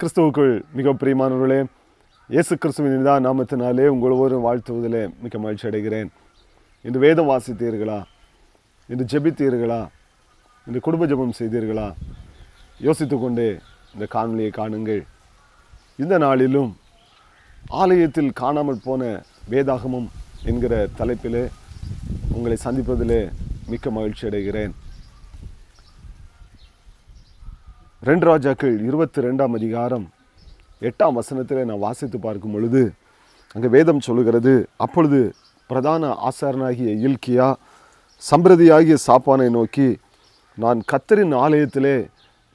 கிறிஸ்துவுக்குள் மிக பிரியமானவர்களே இயேசு கிறிஸ்துவின் தான் நாமத்தினாலே உங்கள் ஒவ்வொரு வாழ்த்துவதிலே மிக மகிழ்ச்சி அடைகிறேன். இன்று வேதம் வாசித்தீர்களா? இன்று ஜெபித்தீர்களா? இன்று குடும்ப ஜெபம் செய்தீர்களா? யோசித்து கொண்டே இந்த காணொலியை காணுங்கள். இந்த நாளிலும் ஆலயத்தில் காணாமல் போன வேதாகமம் என்கிற தலைப்பிலே உங்களை சந்திப்பதிலே மிக்க மகிழ்ச்சி அடைகிறேன். ரெண்டு ராஜாக்கள் இருபத்தி ரெண்டாம் அதிகாரம் எட்டாம் வசனத்தில் நான் வாசித்து பார்க்கும் பொழுது அங்கே வேதம் சொல்லுகிறது அப்பொழுது பிரதான ஆசாரனாகிய இல்கியா சம்பிரதியாகிய சாப்பானை நோக்கி நான் கத்தரின் ஆலயத்திலே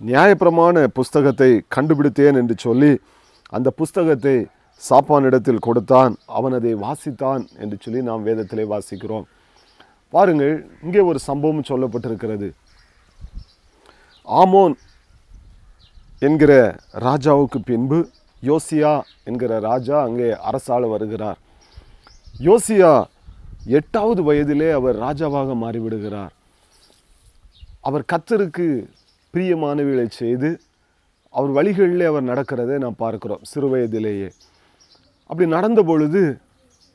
நியாயப்பிரமான புஸ்தகத்தை கண்டுபிடித்தேன் என்று சொல்லி அந்த புஸ்தகத்தை சாப்பானிடத்தில் கொடுத்தான் அவன் அதை வாசித்தான் என்று சொல்லி நாம் வேதத்திலே வாசிக்கிறோம். பாருங்கள் இங்கே ஒரு சம்பவம் சொல்லப்பட்டிருக்கிறது. ஆமோன் என்கிற ராஜாவுக்கு பின்பு யோசியா என்கிற ராஜா அங்கே அரசாள வருகிறார். யோசியா எட்டாவது வயதிலே அவர் ராஜாவாக மாறிவிடுகிறார். அவர் கத்தருக்கு பிரியமானவைகளை செய்து அவர் வழிகளிலே அவர் நடக்கிறதை நாம் பார்க்கிறோம் சிறு வயதிலேயே. அப்படி நடந்த பொழுது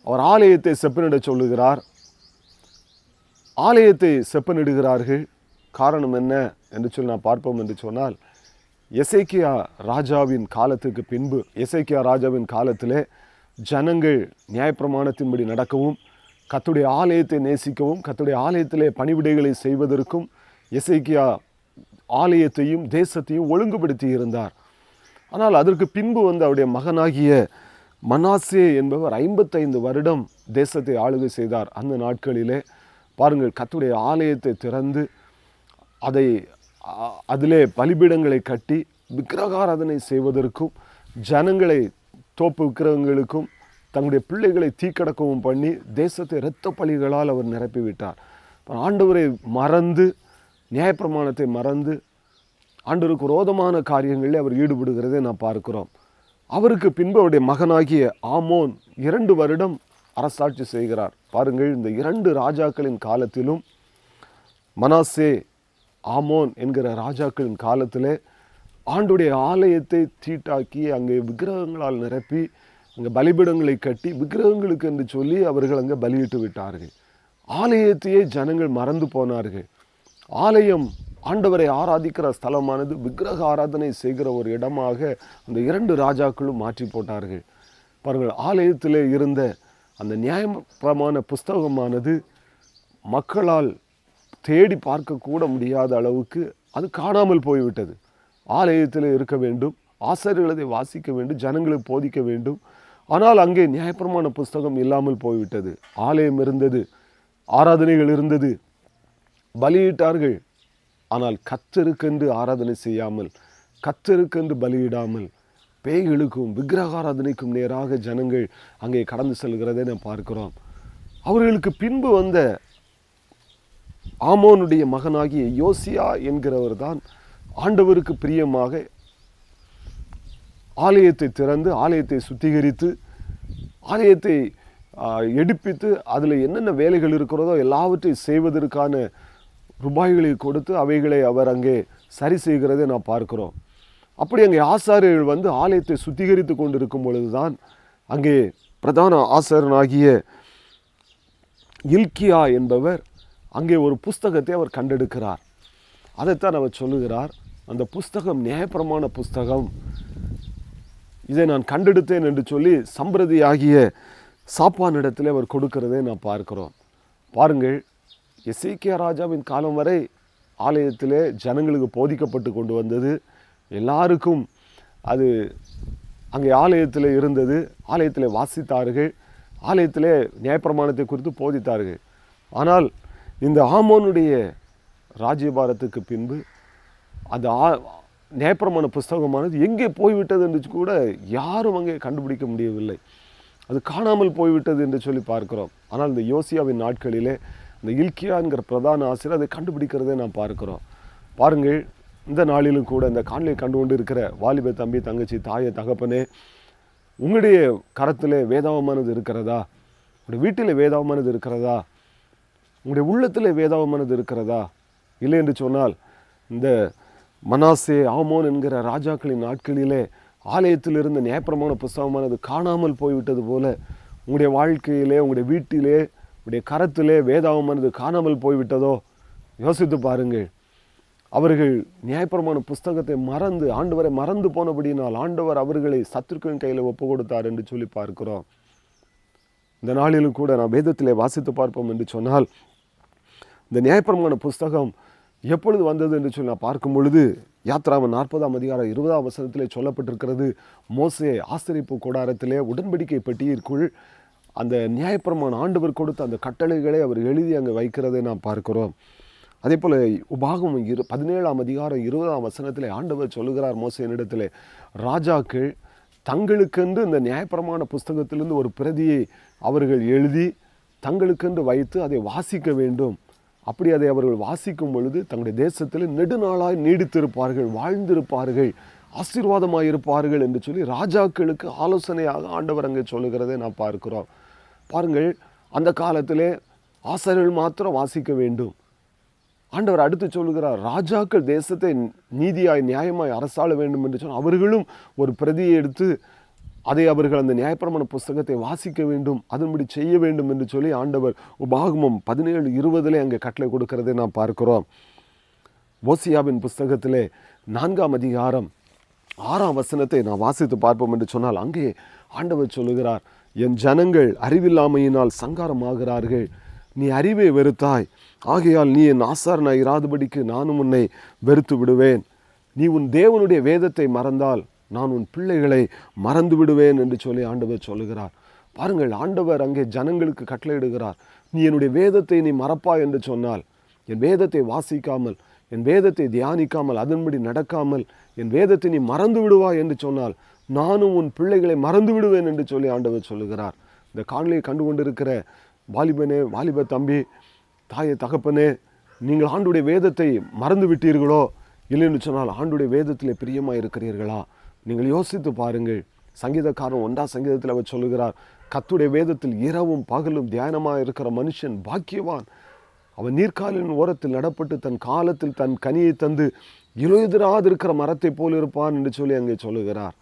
அவர் ஆலயத்தை செப்பனிட சொல்லுகிறார். ஆலயத்தை செப்பனிடுகிறார்கள். காரணம் என்ன என்று சொல்லி நான் பார்ப்போம் என்று சொன்னால் எசைக்கியா ராஜாவின் காலத்துக்கு பின்பு எசைக்கியா ராஜாவின் காலத்திலே ஜனங்கள் நியாயப்பிரமாணத்தின்படி நடக்கவும் கத்துடைய ஆலயத்தை நேசிக்கவும் கத்துடைய ஆலயத்திலே பணிவிடைகளை செய்வதற்கும் எசைக்கியா ஆலயத்தையும் தேசத்தையும் ஒழுங்குபடுத்தி இருந்தார். ஆனால் அதற்கு பின்பு வந்து அவருடைய மகனாகிய மனாசே என்பவர் ஐம்பத்தைந்து வருடம் தேசத்தை ஆளுகை செய்தார். அந்த நாட்களிலே பாருங்கள் கத்துடைய ஆலயத்தை திறந்து அதை அதிலே பலிபீடங்களை கட்டி விக்கிரகாராதனை செய்வதற்கும் ஜனங்களை தோப்பு விக்கிரகங்களுக்கும் தங்களுடைய பிள்ளைகளை தீக்கடக்கவும் பண்ணி தேசத்தை இரத்த பலிகளால் அவர் நிரப்பிவிட்டார். ஆண்டவரை மறந்து நியாயப்பிரமாணத்தை மறந்து ஆண்டவருக்கு ரோதமான காரியங்களில் அவர் ஈடுபடுகிறதை நாம் பார்க்கிறோம். அவருக்கு பின்பு அவருடைய மகனாகிய ஆமோன் இரண்டு வருடம் அரசாட்சி செய்கிறார். பாருங்கள் இந்த இரண்டு ராஜாக்களின் காலத்திலும் மனாசே ஆமோன் என்கிற ராஜாக்களின் காலத்திலே ஆண்டுடைய ஆலயத்தை தீட்டாக்கி அங்கே விக்கிரகங்களால் நிரப்பி அங்கே பலிபீடங்களை கட்டி விக்கிரகங்களுக்கு என்று சொல்லி அவர்கள் அங்கே பலியிட்டு விட்டார்கள். ஆலயத்தையே ஜனங்கள் மறந்து போனார்கள். ஆலயம் ஆண்டவரை ஆராதிக்கிற ஸ்தலமானது விக்கிரக ஆராதனை செய்கிற ஒரு இடமாக அந்த இரண்டு ராஜாக்களும் மாற்றி போட்டார்கள். பாருங்கள் ஆலயத்திலே இருந்த அந்த நியாயப்பிரமாண புஸ்தகமானது மக்களால் தேடி பார்க்க கூட முடியாத அளவுக்கு அது காணாமல் போய்விட்டது. ஆலயத்தில் இருக்க வேண்டும் ஆசிரியர்கள் அதை வாசிக்க வேண்டும் ஜனங்களுக்கு போதிக்க வேண்டும். ஆனால் அங்கே நியாயப்பிரமான புஸ்தகம் இல்லாமல் போய்விட்டது. ஆலயம் இருந்தது ஆராதனைகள் இருந்தது பலியிட்டார்கள். ஆனால் கத்தருக்கென்று ஆராதனை செய்யாமல் கத்தருக்கென்று பலியிடாமல் பேய்களுக்கும் விக்கிரகாராதனைக்கும் நேராக ஜனங்கள் அங்கே கடந்து செல்கிறதை நாம் பார்க்கிறோம். அவர்களுக்கு பின்பு வந்த ஆமோனுடைய மகனாகிய யோசியா என்கிறவர் தான் ஆண்டவருக்கு பிரியமாக ஆலயத்தை திறந்து ஆலயத்தை சுத்திகரித்து ஆலயத்தை எடுப்பித்து அதில் என்னென்ன வேலைகள் இருக்கிறதோ எல்லாவற்றையும் செய்வதற்கான ரூபாய்களை கொடுத்து அவைகளை அவர் அங்கே சரி செய்கிறதை நான் பார்க்கிறோம். அப்படி அங்கே ஆசாரியர்கள் வந்து ஆலயத்தை சுத்திகரித்து கொண்டிருக்கும் பொழுதுதான் அங்கே பிரதான ஆசாரனாகிய இல்கியா என்பவர் அங்கே ஒரு புஸ்தகத்தை அவர் கண்டெடுக்கிறார். அதைத்தான் அவர் சொல்லுகிறார். அந்த புஸ்தகம் நியாயப்பிரமான புஸ்தகம். இதை நான் கண்டெடுத்தேன் என்று சொல்லி சம்பிரதியாகிய சாப்பானிடத்தில் அவர் கொடுக்கிறதை நான் பார்க்கிறோம். பாருங்கள் எசேக்கியா ராஜாவின் காலம் வரை ஆலயத்திலே ஜனங்களுக்கு போதிக்கப்பட்டு கொண்டு வந்தது. எல்லாருக்கும் அது அங்கே ஆலயத்தில் இருந்தது. ஆலயத்தில் வாசித்தார்கள். ஆலயத்திலே நியாயப்பிரமாணத்தை குறித்து போதித்தார்கள். ஆனால் இந்த ஆமோனுடைய ராஜ்யபாரத்துக்கு பின்பு அது ஆ- நேப்பரமான புஸ்தகமானது எங்கே போய்விட்டது என்று கூட யாரும் அங்கே கண்டுபிடிக்க முடியவில்லை. அது காணாமல் போய்விட்டது என்று சொல்லி பார்க்கிறோம். ஆனால் இந்த யோசியாவின் நாட்களிலே இந்த இல்கியாங்கிற பிரதான ஆசிரியர் அதை கண்டுபிடிக்கிறதை நாம் பார்க்கிறோம். பாருங்கள் இந்த நாளிலும் கூட இந்த காணொலியை கண்டு கொண்டு இருக்கிற வாலிப தம்பி தங்கச்சி தாயை தகப்பனே உங்களுடைய கரத்திலே வேதாவமானது இருக்கிறதா? உங்களுடைய வீட்டில் வேதாவமானது இருக்கிறதா? உங்களுடைய உள்ளத்தில் வேதாவமானது இருக்கிறதா? இல்லை என்று சொன்னால் இந்த மனாசே ஆமோன் என்கிற ராஜாக்களின் நாட்களிலே ஆலயத்தில் இருந்த நியாயப்பிரமாண புஸ்தகமானது காணாமல் போய்விட்டது போல உங்களுடைய வாழ்க்கையிலே உங்களுடைய வீட்டிலே உங்களுடைய கரத்திலே வேதாவமானது காணாமல் போய்விட்டதோ? யோசித்து பாருங்கள். அவர்கள் நியாயப்பிரமான புஸ்தகத்தை மறந்து ஆண்டவரை மறந்து போனபடியினால் ஆண்டவர் அவர்களை சத்துருக்களின் கையில் ஒப்பு கொடுத்தார் என்று சொல்லி பார்க்கிறோம். இந்த நாளிலும் கூட நாம் வேதத்திலே வாசித்து பார்ப்போம் என்று சொன்னால் இந்த நியாயப்பிரமான புஸ்தகம் எப்பொழுது வந்தது என்று சொல்லி நான் பார்க்கும் பொழுது யாத்ராமன் நாற்பதாம் அதிகாரம் இருபதாம் வசனத்திலே சொல்லப்பட்டிருக்கிறது மோசே ஆசிரிப்பு கூடாரத்திலே உடன்படிக்கை பெட்டியிற்குள் அந்த நியாயப்பிரமான ஆண்டவர் கொடுத்த அந்த கட்டளைகளை அவர் எழுதி அங்கே வைக்கிறதை நாம் பார்க்கிறோம். அதே போல் உபாகம் இரு பதினேழாம் அதிகாரம் இருபதாம் வசனத்திலே ஆண்டவர் சொல்லுகிறார் மோசையனிடத்திலே ராஜாக்கள் தங்களுக்கென்று இந்த நியாயப்பிரமாண புஸ்தகத்திலிருந்து ஒரு பிரதியை அவர்கள் எழுதி தங்களுக்கென்று வைத்து அதை வாசிக்க வேண்டும். அப்படி அதை அவர்கள் வாசிக்கும் பொழுது தங்களுடைய தேசத்தில் நெடுநாளாய் நீடித்திருப்பார்கள் வாழ்ந்திருப்பார்கள் ஆசீர்வாதமாக இருப்பார்கள் என்று சொல்லி ராஜாக்களுக்கு ஆலோசனையாக ஆண்டவர் அங்கே சொல்லுகிறதை நான் பார்க்கிறோம். பாருங்கள் அந்த காலத்திலே ஆசிரியர்கள் மாத்திரம் வாசிக்க வேண்டும். ஆண்டவர் அடுத்து சொல்லுகிறார் ராஜாக்கள் தேசத்தை நீதியாய் நியாயமாய் அரசாள வேண்டும் என்று சொன்னால் அவர்களும் ஒரு பிரதியை எடுத்து அதை அவர்கள் அந்த நியாயப்பிரமாண புஸ்தகத்தை வாசிக்க வேண்டும் அதன்படி செய்ய வேண்டும் என்று சொல்லி ஆண்டவர் உபாகமம் பதினேழு இருபதிலே அங்கே கட்டளை கொடுக்கிறதை நாம் பார்க்கிறோம். ஓசியாவின் புஸ்தகத்திலே நான்காம் அதிகாரம் ஆறாம் வசனத்தை நான் வாசித்து பார்ப்போம் என்று சொன்னால் அங்கே ஆண்டவர் சொல்லுகிறார் என் ஜனங்கள் அறிவில்லாமையினால் சங்காரமாகிறார்கள் நீ அறிவை வெறுத்தாய். ஆகையால் நீ என் ஆசாரனாய் இராதபடிக்கு நானும் உன்னை வெறுத்து விடுவேன். நீ உன் தேவனுடைய வேதத்தை மறந்தால் நான் உன் பிள்ளைகளை மறந்து விடுவேன் என்று சொல்லி ஆண்டவர் சொல்லுகிறார். பாருங்கள் ஆண்டவர் அங்கே ஜனங்களுக்கு கட்டளையிடுகிறார். நீ என்னுடைய வேதத்தை நீ மறப்பாய் என்று சொன்னால் என் வேதத்தை வாசிக்காமல் என் வேதத்தை தியானிக்காமல் அதன்படி நடக்காமல் என் வேதத்தை நீ மறந்து விடுவாய் என்று சொன்னால் நானும் உன் பிள்ளைகளை மறந்து விடுவேன் என்று சொல்லி ஆண்டவர் சொல்லுகிறார். இந்த காணொலியை கண்டு கொண்டிருக்கிற வாலிபனே வாலிப தம்பி தாயை தகப்பனே நீங்கள் ஆண்டுடைய வேதத்தை மறந்து விட்டீர்களோ இல்லைன்னு சொன்னால் ஆண்டுடைய வேதத்தில் பிரியமாக இருக்கிறீர்களா நீங்கள் யோசித்து பாருங்கள். சங்கீதக்காரன் ஒன்றா சங்கீதத்தில் அவர் சொல்லுகிறார் கத்துடைய வேதத்தில் இரவும் பகலும் தியானமாக இருக்கிற மனுஷன் பாக்கியவான். அவன் நீர்க்காலின் ஓரத்தில் நடப்பட்டு தன் காலத்தில் தன் கனியை தந்து இலையுதிராது இருக்கிற மரத்தை போல் இருப்பான் என்று சொல்லி அங்கே சொல்லுகிறார்.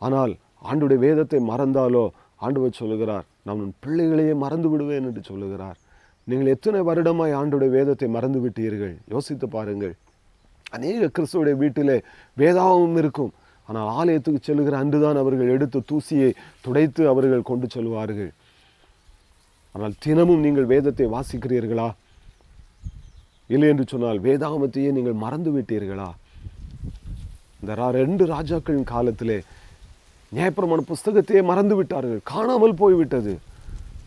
ஆனால் ஆண்டுடைய வேதத்தை மறந்தாலோ? ஆண்டவர் சொல்லுகிறார் நான் உன் பிள்ளைகளையே மறந்து விடுவேன் என்று சொல்லுகிறார். நீங்கள் எத்தனை வருடமாய் ஆண்டுடைய வேதத்தை மறந்து விட்டீர்கள் யோசித்து பாருங்கள். அநேக கிறிஸ்துவோடைய வீட்டிலே வேதாவும் இருக்கும். ஆனால் ஆலயத்துக்கு செல்லுகிற அன்றுதான் அவர்கள் எடுத்து தூசியை துடைத்து அவர்கள் கொண்டு செல்வார்கள். ஆனால் தினமும் நீங்கள் வேதத்தை வாசிக்கிறீர்களா? இல்லை என்று சொன்னால் வேதாகமத்தையே நீங்கள் மறந்து விட்டீர்களா இந்த ரெண்டு ராஜாக்களின் காலத்திலே நியாயப்பிரமாண புஸ்தகத்தையே மறந்து விட்டார்கள் காணாமல் போய்விட்டது.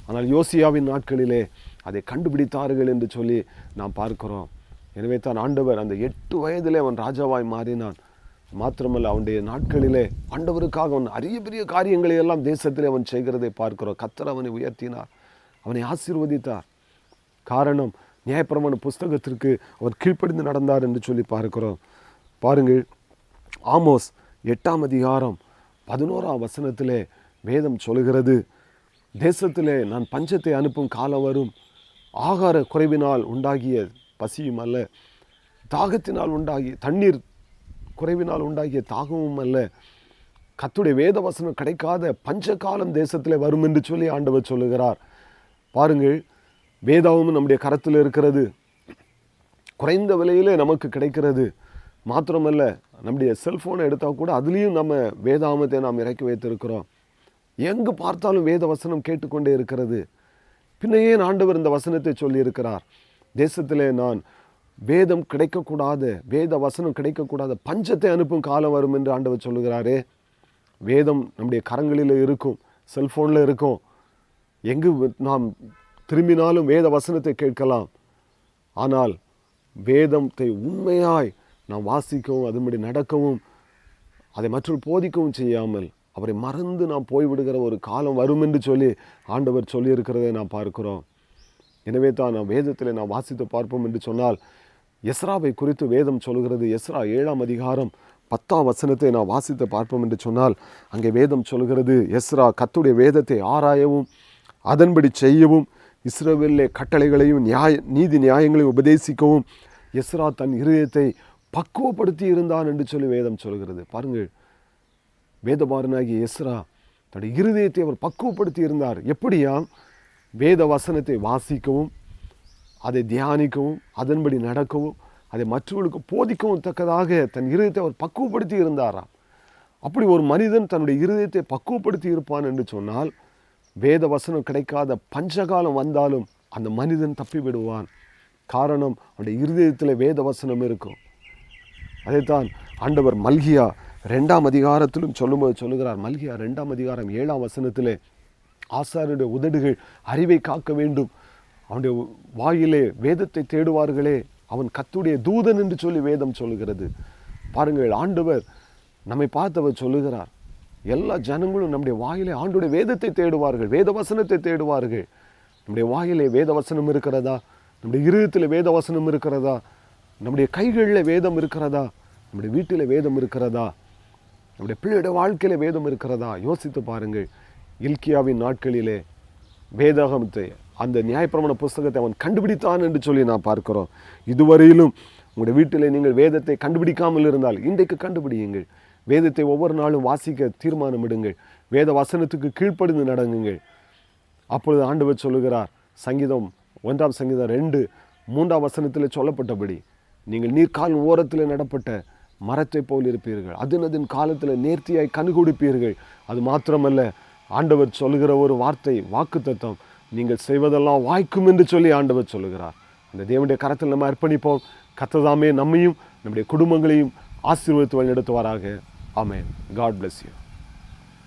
ஆனால் யோசியாவின் நாட்களிலே அதை கண்டுபிடித்தார்கள் என்று சொல்லி நாம் பார்க்கிறோம். எனவே தான் ஆண்டவர் அந்த எட்டு வயதிலே அவன் ராஜாவாய் மாறினான். மாத்திரமல்ல அவனுடைய நாட்களிலே ஆண்டவருக்காக அவன் அரிய பெரிய காரியங்களை எல்லாம் தேசத்திலே அவன் செய்கிறதை பார்க்கிறோம். கத்தர் அவனை உயர்த்தினார். அவனை ஆசீர்வதித்தார். காரணம் நியாயப்பிரமாண புஸ்தகத்திற்கு அவர் கீழ்ப்படிந்து நடந்தார் என்று சொல்லி பார்க்கிறோம். பாருங்கள் ஆமோஸ் எட்டாம் அதிகாரம் பதினோராம் வசனத்திலே வேதம் சொல்கிறது தேசத்திலே நான் பஞ்சத்தை அனுப்பும் காலம் வரும். ஆகார குறைவினால் உண்டாகிய பசியும் அல்ல. தாகத்தினால் உண்டாகிய தண்ணீர் குறைவினால் உண்டாகிய தாகமும் அல்ல. கத்துடைய வேத வசனம் கிடைக்காத பஞ்ச காலம் தேசத்தில் வரும் என்று சொல்லி ஆண்டவர் சொல்லுகிறார். பாருங்கள் வேதாவும் நம்முடைய கரத்தில் இருக்கிறது. குறைந்த விலையிலே நமக்கு கிடைக்கிறது. மாத்திரமல்ல நம்முடைய செல்ஃபோனை எடுத்தால் கூட அதுலேயும் நம்ம வேதாமத்தை நாம் இறக்கி வைத்திருக்கிறோம். எங்கு பார்த்தாலும் வேத வசனம் கேட்டுக்கொண்டே இருக்கிறது. பின்னையே ஆண்டவர் இந்த வசனத்தை சொல்லியிருக்கிறார். தேசத்திலே நான் வேதம் கிடைக்கக்கூடாது வேத வசனம் கிடைக்கக்கூடாது பஞ்சத்தை அனுப்பும் காலம் வரும் என்று ஆண்டவர் சொல்லுகிறாரே. வேதம் நம்முடைய கரங்களில் இருக்கும் செல்ஃபோனில் இருக்கும். எங்கு நாம் திரும்பினாலும் வேத வசனத்தை கேட்கலாம். ஆனால் வேதத்தை உண்மையாய் நாம் வாசிக்கவும் அதன்படி நடக்கவும் அதை மற்றொரு போதிக்கவும் செய்யாமல் அவரை மறந்து நாம் போய்விடுகிற ஒரு காலம் வரும் என்று சொல்லி ஆண்டவர் சொல்லியிருக்கிறதை நாம் பார்க்கிறோம். எனவே தான் நாம் வேதத்தில் நாம் வாசித்து பார்ப்போம் என்று சொன்னால் எஸ்ராவை குறித்து வேதம் சொல்கிறது. எஸ்ரா ஏழாம் அதிகாரம் பத்தாம் வசனத்தை நாம் வாசித்து பார்ப்போம் என்று சொன்னால் அங்கே வேதம் சொல்கிறது எஸ்ரா கத்துடைய வேதத்தை ஆராயவும் அதன்படி செய்யவும் இஸ்ரவேலிலே கட்டளைகளையும் நியாய நீதி நியாயங்களையும் உபதேசிக்கவும் எஸ்ரா தன் இருதயத்தை பக்குவப்படுத்தி இருந்தான் என்று சொல்லி வேதம் சொல்கிறது. பாருங்கள் வேதபாரனாகிய எஸ்ரா தன்னுடைய இருதயத்தை அவர் பக்குவப்படுத்தி இருந்தார் எப்படியாம் வேத வசனத்தை வாசிக்கவும் அதை தியானிக்கவும் அதன்படி நடக்கவும் அதை மற்றவர்களுக்கு போதிக்கவும் தக்கதாக தன் இருதயத்தை அவர் பக்குவப்படுத்தி இருந்தாராம் அப்படி ஒரு மனிதன் தன்னுடைய இருதயத்தை பக்குவப்படுத்தி இருப்பான் என்று சொன்னால் வேத வசனம் கிடைக்காத பஞ்சகாலம் வந்தாலும் அந்த மனிதன் தப்பி விடுவான் காரணம் அவனுடைய இருதயத்தில் வேத வசனம் இருக்கும். அதைத்தான் ஆண்டவர் மல்கியா ரெண்டாம் அதிகாரத்திலும் சொல்லும்போது சொல்லுகிறார். மல்கியா ரெண்டாம் அதிகாரம் ஏழாம் வசனத்திலே ஆசாரியருடைய உதடுகள் அறிவை காக்க வேண்டும். அவனுடைய வாயிலே வேதத்தை தேடுவார்களே அவன் கத்துடைய தூதன் என்று சொல்லி வேதம் சொல்லுகிறது. பாருங்கள் ஆண்டவர் நம்மை பார்த்தவர் சொல்லுகிறார். எல்லா ஜனங்களும் நம்முடைய வாயிலே ஆண்டுடைய வேதத்தை தேடுவார்கள் வேத வசனத்தை தேடுவார்கள். நம்முடைய வாயிலே வேத வசனம் இருக்கிறதா? நம்முடைய இருதயத்தில் வேத வசனம் இருக்கிறதா? நம்முடைய கைகளில் வேதம் இருக்கிறதா? நம்முடைய வீட்டில் வேதம் இருக்கிறதா? நம்முடைய பிள்ளையோட வாழ்க்கையில் வேதம் இருக்கிறதா? யோசித்து பாருங்கள். இல்கியாவின் நாட்களிலே வேதாகமத்தை அந்த நியாயப்பிரமண புஸ்தகத்தை அவன் கண்டுபிடித்தான் என்று சொல்லி நான் பார்க்கிறோம். இதுவரையிலும் உங்களுடைய வீட்டில் நீங்கள் வேதத்தை கண்டுபிடிக்காமல் இருந்தால் இன்றைக்கு கண்டுபிடியுங்கள். வேதத்தை ஒவ்வொரு நாளும் வாசிக்க தீர்மானமிடுங்கள். வேத வசனத்துக்கு கீழ்ப்படிந்து நடங்குங்கள். அப்பொழுது ஆண்டவர் சொல்லுகிறார் சங்கீதம் ஒன்றாம் சங்கீதம் ரெண்டு மூன்றாம் வசனத்தில் சொல்லப்பட்டபடி நீங்கள் நீர்க்கால் ஓரத்தில் நடப்பட்ட மரத்தை போல் இருப்பீர்கள். அதனதின் காலத்தில் நேர்த்தியாய் கண்கூடிப்பீர்கள். கொடுப்பீர்கள் அது மாத்திரமல்ல ஆண்டவர் சொல்லுகிற ஒரு வார்த்தை வாக்கு தத்துவம் நீங்கள் செய்வதெல்லாம் வாய்க்கும் என்று சொல்லி ஆண்டவர் சொல்லுகிறார். அந்த தேவனுடைய கரத்தில் நம்ம அர்ப்பணிப்போம். கத்ததாமே நம்மையும் நம்முடைய குடும்பங்களையும் ஆசீர்வதித்து வழிநடத்துவாராக. ஆமேன். God bless you